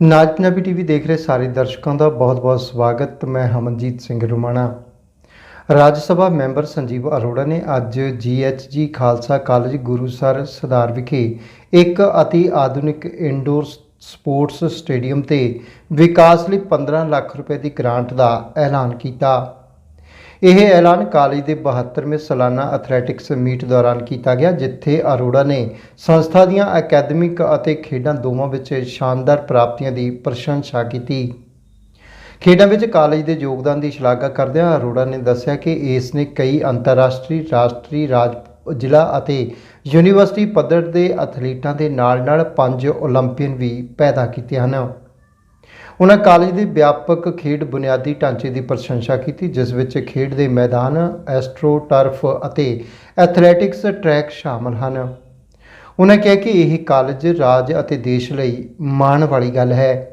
ਨਾਜ Punjabi TV ਦੇਖ ਰਹੇ ਸਾਰੇ ਦਰਸ਼ਕਾਂ ਦਾ ਬਹੁਤ-ਬਹੁਤ ਸਵਾਗਤ। ਮੈਂ ਹਮਨਜੀਤ ਸਿੰਘ ਰੁਮਾਣਾ। ਰਾਜ ਸਭਾ ਮੈਂਬਰ ਸੰਜੀਵ ਅਰੋੜਾ ਨੇ ਅੱਜ ਜੀਐਚਜੀ ਖਾਲਸਾ ਕਾਲਜ ਗੁਰੂਸਰ ਸੁਧਾਰ ਵਿਖੇ ਇੱਕ ਅਤੀ ਆਧੁਨਿਕ ਇਨਡੋਰ ਸਪੋਰਟਸ ਸਟੇਡੀਅਮ ਤੇ ਵਿਕਾਸ ਲਈ 15 ਲੱਖ ਰੁਪਏ ਦੀ ਗ੍ਰਾਂਟ ਦਾ ਐਲਾਨ ਕੀਤਾ। ਇਹ ਐਲਾਨ ਕਾਲਜ ਦੇ 72ਵੇਂ ਸਾਲਾਨਾ ਐਥਲੈਟਿਕਸ ਮੀਟ ਦੌਰਾਨ ਕੀਤਾ ਗਿਆ, ਜਿੱਥੇ ਅਰੋੜਾ ਨੇ ਸੰਸਥਾ ਦੀਆਂ ਅਕੈਡਮਿਕ ਅਤੇ ਖੇਡਾਂ ਦੋਵਾਂ ਵਿੱਚ ਸ਼ਾਨਦਾਰ ਪ੍ਰਾਪਤੀਆਂ ਦੀ ਪ੍ਰਸ਼ੰਸਾ ਕੀਤੀ। ਖੇਡਾਂ ਵਿੱਚ ਕਾਲਜ ਦੇ ਯੋਗਦਾਨ ਦੀ ਸ਼ਲਾਘਾ ਕਰਦਿਆਂ ਅਰੋੜਾ ਨੇ ਦੱਸਿਆ ਕਿ ਇਸ ਨੇ ਕਈ ਅੰਤਰਰਾਸ਼ਟਰੀ, ਰਾਸ਼ਟਰੀ, ਰਾਜ, ਜ਼ਿਲ੍ਹਾ ਅਤੇ ਯੂਨੀਵਰਸਿਟੀ ਪੱਧਰ ਦੇ ਐਥਲੀਟਾਂ ਦੇ ਨਾਲ-ਨਾਲ ਪੰਜ 올림ਪੀਅਨ ਵੀ ਪੈਦਾ ਕੀਤੇ ਹਨ। ਉਹਨਾਂ ਕਾਲਜ ਦੇ ਵਿਆਪਕ ਖੇਡ ਬੁਨਿਆਦੀ ਢਾਂਚੇ ਦੀ ਪ੍ਰਸ਼ੰਸਾ ਕੀਤੀ, ਜਿਸ ਵਿੱਚ ਖੇਡ ਦੇ ਮੈਦਾਨ, ਐਸਟ੍ਰੋ ਟਰਫ ਅਤੇ ਐਥਲੈਟਿਕਸ ਟਰੈਕ ਸ਼ਾਮਲ ਹਨ। ਉਹਨਾਂ ਕਿਹਾ ਕਿ ਇਹ ਕਾਲਜ ਰਾਜ ਅਤੇ ਦੇਸ਼ ਲਈ ਮਾਣ ਵਾਲੀ ਗੱਲ ਹੈ।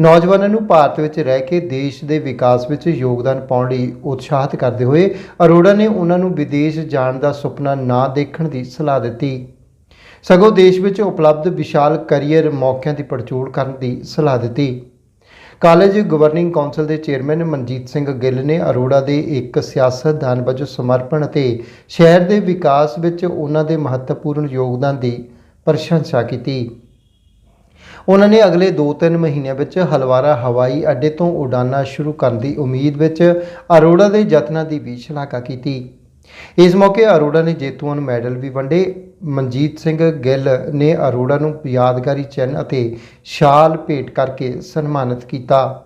ਨੌਜਵਾਨਾਂ ਨੂੰ ਭਾਰਤ ਵਿੱਚ ਰਹਿ ਕੇ ਦੇਸ਼ ਦੇ ਵਿਕਾਸ ਵਿੱਚ ਯੋਗਦਾਨ ਪਾਉਣ ਲਈ ਉਤਸ਼ਾਹਿਤ ਕਰਦੇ ਹੋਏ ਅਰੋੜਾ ਨੇ ਉਹਨਾਂ ਨੂੰ ਵਿਦੇਸ਼ ਜਾਣ ਦਾ ਸੁਪਨਾ ਨਾ ਦੇਖਣ ਦੀ ਸਲਾਹ ਦਿੱਤੀ। ਸਗੋਂ ਦੇਸ਼ ਵਿੱਚ ਉਪਲਬਧ ਵਿਸ਼ਾਲ ਕੈਰੀਅਰ ਮੌਕਿਆਂ ਦੀ ਪੜਚੋਲ ਕਰਨ ਦੀ ਸਲਾਹ ਦਿੱਤੀ। ਕਾਲਜ ਗਵਰਨਿੰਗ ਕੌਂਸਲ ਦੇ ਚੇਅਰਮੈਨ ਮਨਜੀਤ ਸਿੰਘ ਗਿੱਲ ਨੇ ਅਰੋੜਾ ਦੇ ਇੱਕ ਸਿਆਸਤਦਾਨ ਵਜੋਂ ਸਮਰਪਣ ਅਤੇ ਸ਼ਹਿਰ ਦੇ ਵਿਕਾਸ ਵਿੱਚ ਉਹਨਾਂ ਦੇ ਮਹੱਤਵਪੂਰਨ ਯੋਗਦਾਨ ਦੀ ਪ੍ਰਸ਼ੰਸਾ ਕੀਤੀ। ਉਹਨਾਂ ਨੇ ਅਗਲੇ 2-3 ਮਹੀਨਿਆਂ ਵਿੱਚ ਹਲਵਾਰਾ ਹਵਾਈ ਅੱਡੇ ਤੋਂ ਉਡਾਨਾਂ ਸ਼ੁਰੂ ਕਰਨ ਦੀ ਉਮੀਦ ਵਿੱਚ ਅਰੋੜਾ ਦੇ ਯਤਨਾਂ ਦੀ ਵੀ ਸ਼ਲਾਘਾ ਕੀਤੀ। ਇਸ ਮੌਕੇ ਅਰੋੜਾ ਨੇ ਜੇਤੂਆਂ ਨੂੰ ਮੈਡਲ ਵੀ ਵੰਡੇ। ਮਨਜੀਤ ਸਿੰਘ ਗਿੱਲ ਨੇ ਅਰੋੜਾ ਨੂੰ ਯਾਦਗਾਰੀ ਚਿੰਨ੍ਹ ਅਤੇ ਸ਼ਾਲ ਭੇਟ ਕਰਕੇ ਸਨਮਾਨਿਤ ਕੀਤਾ।